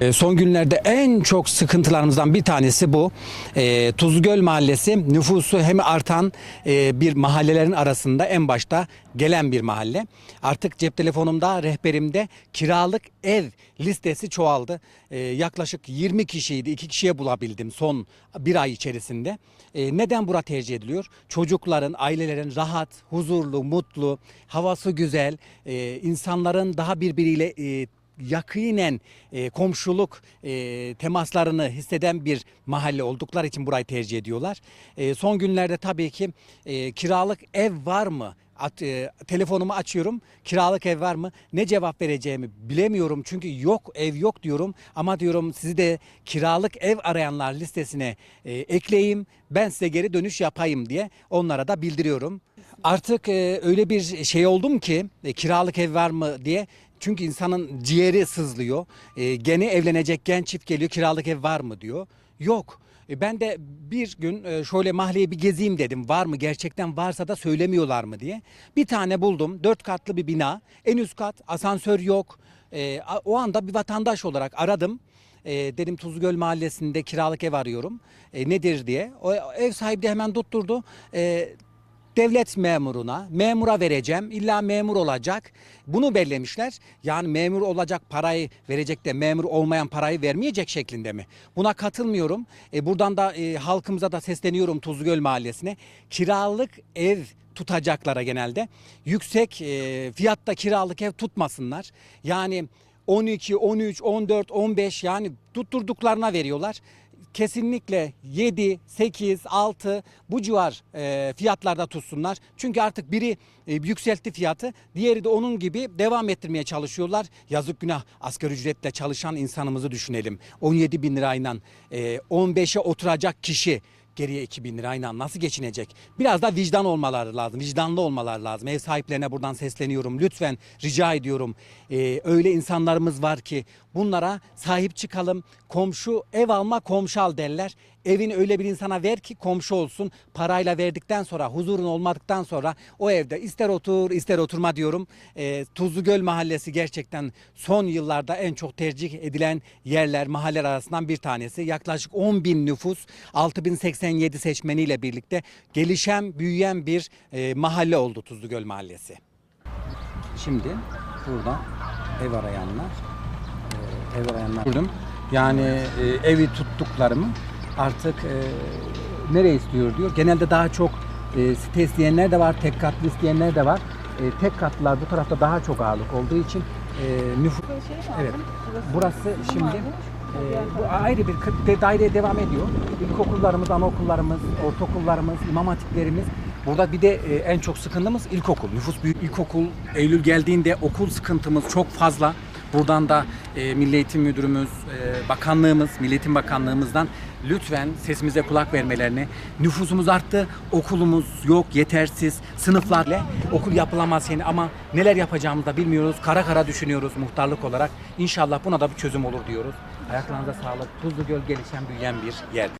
E, Son günlerde en çok sıkıntılarımızdan bir tanesi bu. E, Tuzlugöl Mahallesi nüfusu hem artan e, bir mahallelerin arasında en başta gelen bir mahalle. Artık cep telefonumda, rehberimde kiralık ev listesi çoğaldı. E, yaklaşık 20 kişiydi, 2 kişiye bulabildim son bir ay içerisinde. Neden bura tercih ediliyor? Çocukların, ailelerin rahat, huzurlu, mutlu, havası güzel, insanların daha birbiriyle e, yakinen e, komşuluk e, temaslarını hisseden bir mahalle oldukları için burayı tercih ediyorlar. E, son günlerde tabii ki e, kiralık ev var mı? At, e, telefonumu açıyorum. Kiralık ev var mı? Ne cevap vereceğimi bilemiyorum. Çünkü yok ev yok diyorum. Ama diyorum sizi de kiralık ev arayanlar listesine e, ekleyeyim. Ben size geri dönüş yapayım diye onlara da bildiriyorum. Artık e, öyle bir şey oldum ki e, kiralık ev var mı diye çünkü insanın ciğeri sızlıyor. E, gene evlenecek genç çift geliyor kiralık ev var mı diyor. Yok. E, ben de bir gün e, şöyle mahalleyi bir gezeyim dedim. Var mı gerçekten varsa da söylemiyorlar mı diye. Bir tane buldum. Dört katlı bir bina. En üst kat asansör yok. E, o anda bir vatandaş olarak aradım. E, dedim Tuzlugöl Mahallesi'nde kiralık ev arıyorum. E, nedir diye. O ev sahibi de hemen tutturdu. E, devlet memuruna, memura vereceğim. İlla memur olacak. Bunu bellemişler. Yani memur olacak parayı verecek de memur olmayan parayı vermeyecek şeklinde mi? Buna katılmıyorum. E, buradan da e, halkımıza da sesleniyorum Tuzlugöl Mahallesi'ne. Kiralık ev tutacaklara genelde yüksek e, fiyatta kiralık ev tutmasınlar. Yani 12, 13, 14, 15 yani tutturduklarına veriyorlar kesinlikle 7, 8, 6 bu civar e, fiyatlarda tutsunlar. Çünkü artık biri e, yükseltti fiyatı, diğeri de onun gibi devam ettirmeye çalışıyorlar. Yazık günah asgari ücretle çalışan insanımızı düşünelim. 17 bin lirayla e, 15'e oturacak kişi geriye 2000 lirayla nasıl geçinecek? Biraz da vicdan olmaları lazım, vicdanlı olmaları lazım. Ev sahiplerine buradan sesleniyorum. Lütfen rica ediyorum. Ee, öyle insanlarımız var ki bunlara sahip çıkalım. Komşu ev alma komşu al derler. Evini öyle bir insana ver ki komşu olsun. Parayla verdikten sonra, huzurun olmadıktan sonra o evde ister otur ister oturma diyorum. Ee, Tuzlugöl Mahallesi gerçekten son yıllarda en çok tercih edilen yerler, mahaller arasından bir tanesi. Yaklaşık 10 bin nüfus, 6087 seçmeniyle birlikte gelişen, büyüyen bir e, mahalle oldu Tuzlugöl Mahallesi. Şimdi burada ev arayanlar, e, ev arayanlar. Yani e, evi tuttuklarımı artık e, nereye istiyor diyor. Genelde daha çok e, site isteyenler de var, tek katlı isteyenler de var. E, tek katlılar bu tarafta daha çok ağırlık olduğu için e, nüfus... Evet, burası şimdi e, bu ayrı bir de- daireye devam ediyor. İlkokullarımız, anaokullarımız, ortaokullarımız, imam hatiplerimiz. Burada bir de e, en çok sıkıntımız ilkokul. Nüfus büyük. İlkokul, Eylül geldiğinde okul sıkıntımız çok fazla. Buradan da e, Milli Eğitim Müdürümüz, e, bakanlığımız, Milli Eğitim Bakanlığımızdan lütfen sesimize kulak vermelerini. Nüfusumuz arttı, okulumuz yok, yetersiz, sınıflarla okul yapılamaz yani ama neler yapacağımızı da bilmiyoruz. Kara kara düşünüyoruz muhtarlık olarak. İnşallah buna da bir çözüm olur diyoruz. Ayaklarınıza sağlık. Tuzlu Göl gelişen büyüyen bir yer.